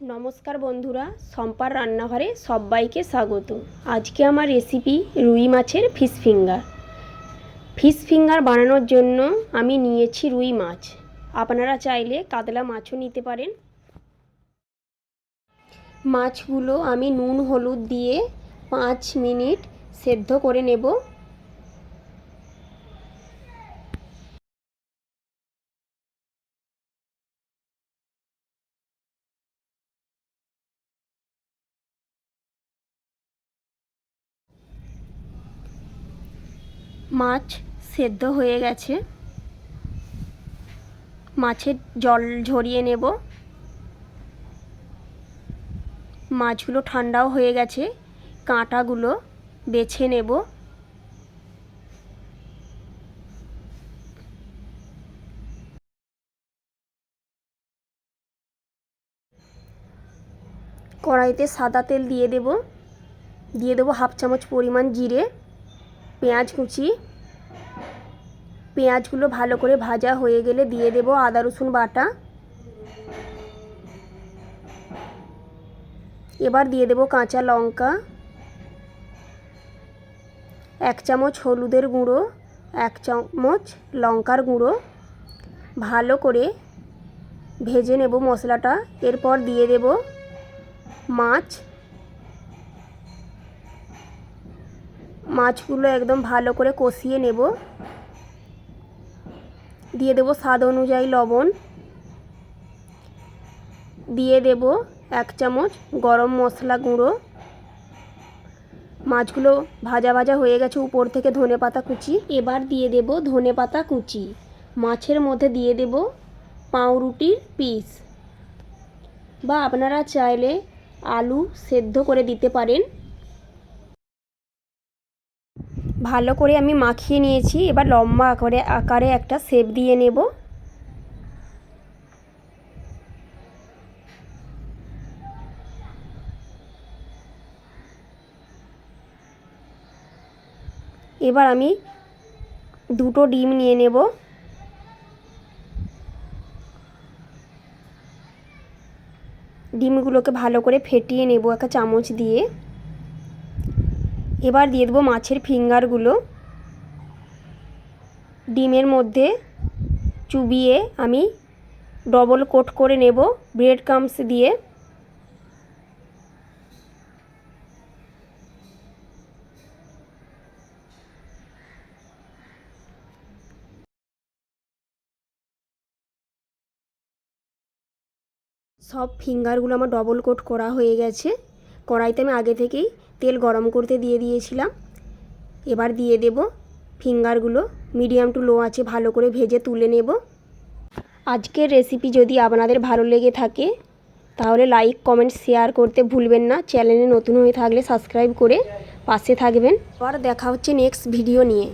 নমস্কার বন্ধুরা, সম্পার রান্নাঘরে সবাইকে স্বাগত। আজকে আমার রেসিপি রুই মাছের ফিশ ফিঙ্গার ফিশ ফিঙ্গার বানানোর জন্য আমি নিয়েছি রুই মাছ। আপনারা চাইলে কাতলা মাছও নিতে পারেন। মাছগুলো আমি নুন, হলুদ দিয়ে পাঁচ মিনিট সেদ্ধ করে নেব। মাছ সেদ্ধ হয়ে গেছে। মাছের জল ঝরিয়ে নেব। মাছগুলো ঠান্ডাও হয়ে গেছে। কাঁটাগুলো বেছে নেব। কড়াইতে সাদা তেল দিয়ে দেব। দিয়ে দেবো হাফ চামচ পরিমাণ জিরে। পেঁয়াজ কুচি। পেঁয়াজগুলো ভালো করে ভাজা হয়ে গেলে দিয়ে দেব আদা, রসুন বাটা। এবার দিয়ে দেব কাঁচা লঙ্কা। এক চামচ হলুদের গুঁড়ো, এক চামচ লঙ্কার গুঁড়ো। ভালো করে ভেজে নেব মশলাটা। এরপর দিয়ে দেব মাছ। মাছগুলো একদম ভালো করে কষিয়ে নেব। দিয়ে দেব স্বাদ অনুযায়ী লবণ। দিয়ে দেব এক চামচ গরম মশলা গুঁড়ো। মাছগুলো ভাজা ভাজা হয়ে গেছে উপর থেকে ধনে পাতা কুচি। এবার দিয়ে দেব ধনে পাতা কুচি। মাছের মধ্যে দিয়ে দেব পাউরুটির পিস। বা আপনারা চাইলে আলু সেদ্ধ করে দিতে পারেন। ভালো করে আমি মাখিয়ে নিয়েছি। এবার লম্বা আকারে আকারে একটা সেপ দিয়ে নেব। এবার আমি দুটো ডিম নিয়ে নেব। ডিমগুলোকে ভালো করে ফেটিয়ে নেব একটা চামচ দিয়ে। এবার দিয়ে দেবো মাছের ফিঙ্গারগুলো। ডিমের মধ্যে চুবিয়ে আমি ডবল কোট করে নেব ব্রেড ক্রামস দিয়ে। সব ফিঙ্গারগুলো আমার ডবল কোট করা হয়ে গেছে। কড়াইতে আমি আগে থেকেই তেল গরম করতে দিয়ে দিয়েছিলাম। এবার দিয়ে দেব ফিঙ্গারগুলো। মিডিয়াম টু লো আছে, ভালো করে ভেজে তুলে নেব। আজকের রেসিপি যদি আপনাদের ভালো লেগে থাকে, তাহলে লাইক কমেন্ট শেয়ার করতে ভুলবেন না। চ্যানেলে নতুন হয়ে থাকলে সাবস্ক্রাইব করে পাশে থাকবেন। আবার দেখা হচ্ছে নেক্সট ভিডিও নিয়ে।